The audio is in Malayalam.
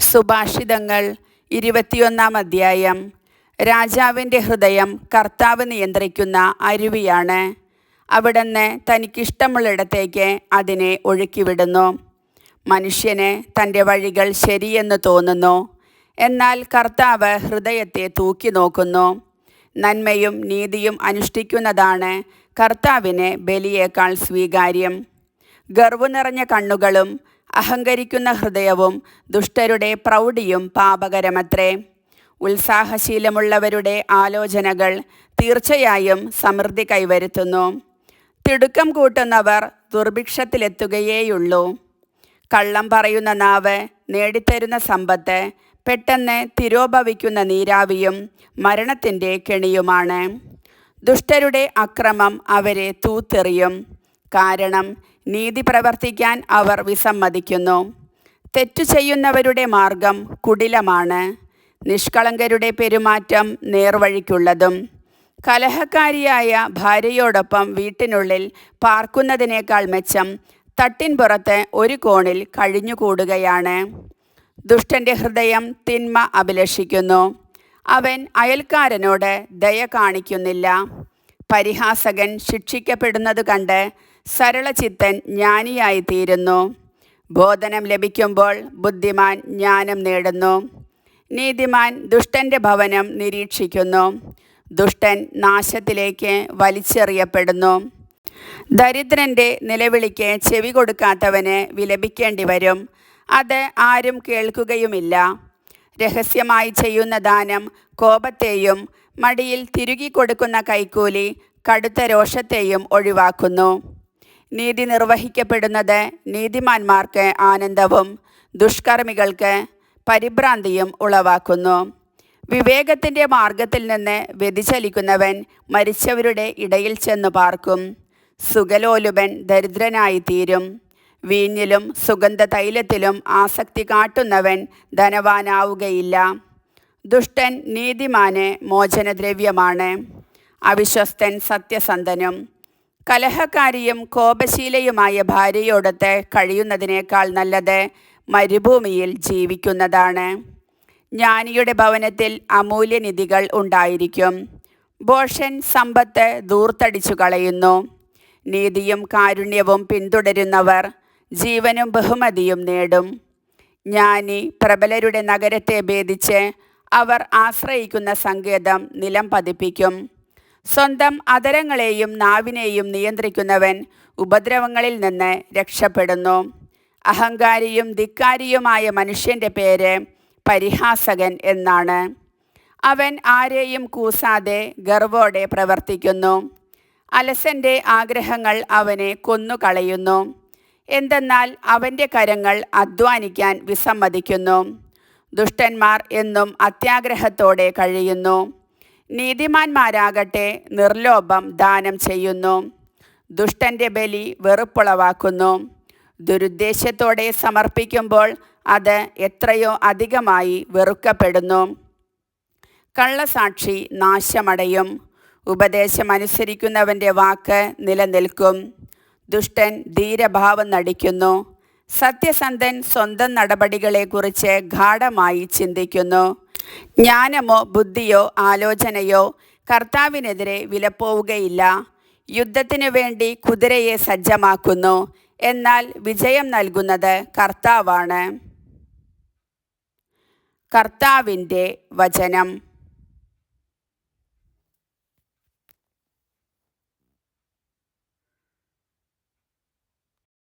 സുഭാഷിതങ്ങൾ ഇരുപത്തിയൊന്നാം അധ്യായം. രാജാവിന്റെ ഹൃദയം കർത്താവ് നിയന്ത്രിക്കുന്ന അരുവിയാണ്. അവിടുന്ന് തനിക്കിഷ്ടമുള്ളിടത്തേക്ക് അതിനെ ഒഴുക്കിവിടുന്നു. മനുഷ്യന് തന്റെ വഴികൾ ശരിയെന്ന് തോന്നുന്നു. എന്നാൽ കർത്താവ് ഹൃദയത്തെ തൂക്കി നോക്കുന്നു. നന്മയും നീതിയും അനുഷ്ഠിക്കുന്നതാണ് കർത്താവിന് ബലിയേക്കാൾ സ്വീകാര്യം. ഗർവ് നിറഞ്ഞ കണ്ണുകളും അഹങ്കരിക്കുന്ന ഹൃദയവും ദുഷ്ടരുടെ പ്രൗഢിയും പാപകരമത്രേ. ഉത്സാഹശീലമുള്ളവരുടെ ആലോചനകൾ തീർച്ചയായും സമൃദ്ധി കൈവരുത്തുന്നു. തിടുക്കം കൂട്ടുന്നവർ ദുർഭിക്ഷത്തിലെത്തുകയേയുള്ളൂ. കള്ളം പറയുന്ന നാവ് നേടിത്തരുന്ന സമ്പത്ത് പെട്ടെന്ന് തിരോഭവിക്കുന്ന നീരാവിയും മരണത്തിന്റെ കെണിയുമാണ്. ദുഷ്ടരുടെ അക്രമം അവരെ തൂത്തെറിയും. കാരണം നീതി പ്രവർത്തിക്കാൻ അവർ വിസമ്മതിക്കുന്നു. തെറ്റു ചെയ്യുന്നവരുടെ മാർഗം കുടിലമാണ്. നിഷ്കളങ്കരുടെ പെരുമാറ്റം നേർവഴിക്കുള്ളതും. കലഹക്കാരിയായ ഭാര്യയോടൊപ്പം വീട്ടിനുള്ളിൽ പാർക്കുന്നതിനേക്കാൾ മെച്ചം തട്ടിൻപുറത്ത് ഒരു കോണിൽ കഴിഞ്ഞുകൂടുകയാണ്. ദുഷ്ടന്റെ ഹൃദയം തിന്മ അഭിലഷിക്കുന്നു. അവൻ അയൽക്കാരനോട് ദയ കാണിക്കുന്നില്ല. പരിഹാസകൻ ശിക്ഷിക്കപ്പെടുന്നത് കണ്ട് സരളചിത്തൻ ജ്ഞാനിയായിത്തീരുന്നു. ബോധനം ലഭിക്കുമ്പോൾ ബുദ്ധിമാൻ ജ്ഞാനം നേടുന്നു. നീതിമാൻ ദുഷ്ടന്റെ ഭവനം നിരീക്ഷിക്കുന്നു. ദുഷ്ടൻ നാശത്തിലേക്ക് വലിച്ചെറിയപ്പെടുന്നു. ദരിദ്രന്റെ നിലവിളിക്ക് ചെവി കൊടുക്കാത്തവന് വിലപിക്കേണ്ടി വരും. അത് ആരും കേൾക്കുകയുമില്ല. രഹസ്യമായി ചെയ്യുന്ന ദാനം കോപത്തെയും മടിയിൽ തിരുകി കൊടുക്കുന്ന കൈക്കൂലി കടുത്ത രോഷത്തെയും ഒഴിവാക്കുന്നു. നീതി നിർവഹിക്കപ്പെടുന്നത് നീതിമാന്മാർക്ക് ആനന്ദവും ദുഷ്കർമ്മികൾക്ക് പരിഭ്രാന്തിയും ഉളവാക്കുന്നു. വിവേകത്തിന്റെ മാർഗത്തിൽ നിന്ന് വ്യതിചലിക്കുന്നവൻ മരിച്ചവരുടെ ഇടയിൽ ചെന്നു പാർക്കും. സുഗലോലുപൻ ദരിദ്രനായി തീരും വീഞ്ഞിലും സുഗന്ധ തൈലത്തിലും ആസക്തി കാട്ടുന്നവൻ ധനവാനാവുകയില്ല. ദുഷ്ടൻ നീതിമാന് മോചനദ്രവ്യമാണ്. അവിശ്വസ്തൻ സത്യസന്ധനും. കലഹക്കാരിയും കോപശീലയുമായ ഭാര്യയോടൊത്ത് കഴിയുന്നതിനേക്കാൾ നല്ലത് മരുഭൂമിയിൽ ജീവിക്കുന്നതാണ്. ജ്ഞാനിയുടെ ഭവനത്തിൽ അമൂല്യനിധികൾ ഉണ്ടായിരിക്കും. ബോഷൻ സമ്പത്ത് ദൂർത്തടിച്ചു കളയുന്നു. നീതിയും കാരുണ്യവും പിന്തുടരുന്നവർ ജീവനും ബഹുമതിയും നേടും. ജ്ഞാനി പ്രബലരുടെ നഗരത്തെ ഭേദിച്ച് അവർ ആശ്രയിക്കുന്ന സങ്കേതം നിലം പതിപ്പിക്കും. സ്വന്തം അതരങ്ങളെയും നാവിനെയും നിയന്ത്രിക്കുന്നവൻ ഉപദ്രവങ്ങളിൽ നിന്ന് രക്ഷപ്പെടുന്നു. അഹങ്കാരിയും ധിക്കാരിയുമായ മനുഷ്യന്റെ പേര് പരിഹാസകൻ എന്നാണ്. അവൻ ആരെയും കൂസാതെ ഗർവോടെ പ്രവർത്തിക്കുന്നു. അലസന്റെ ആഗ്രഹങ്ങൾ അവനെ കൊന്നുകളയുന്നു. എന്തെന്നാൽ അവന്റെ കരങ്ങൾ അധ്വാനിക്കാൻ വിസമ്മതിക്കുന്നു. ദുഷ്ടന്മാർ എന്നും അത്യാഗ്രഹത്തോടെ കഴിയുന്നു. നീതിമാന്മാരാകട്ടെ നിർലോഭം ദാനം ചെയ്യുന്നു. ദുഷ്ടന്റെ ബലി വെറുപ്പുളവാക്കുന്നു. ദുരുദ്ദേശത്തോടെ സമർപ്പിക്കുമ്പോൾ അത് എത്രയോ അധികമായി വെറുക്കപ്പെടുന്നു. കള്ളസാക്ഷി നാശമടയും. ഉപദേശം അനുസരിക്കുന്നവന്റെ വാക്ക് നിലനിൽക്കും. ദുഷ്ടൻ ധീരഭാവം നടിക്കുന്നു. സത്യസന്ധൻ സ്വന്തം നടപടികളെക്കുറിച്ച് ഗാഠമായി ചിന്തിക്കുന്നു. ജ്ഞാനമോ ബുദ്ധിയോ ആലോചനയോ കർത്താവിനെതിരെ വിലപ്പോവുകയില്ല. യുദ്ധത്തിനു വേണ്ടി കുതിരയെ സജ്ജമാക്കുന്നു. എന്നാൽ വിജയം നൽകുന്നത് കർത്താവാണ്. കർത്താവിന്റെ വചനം.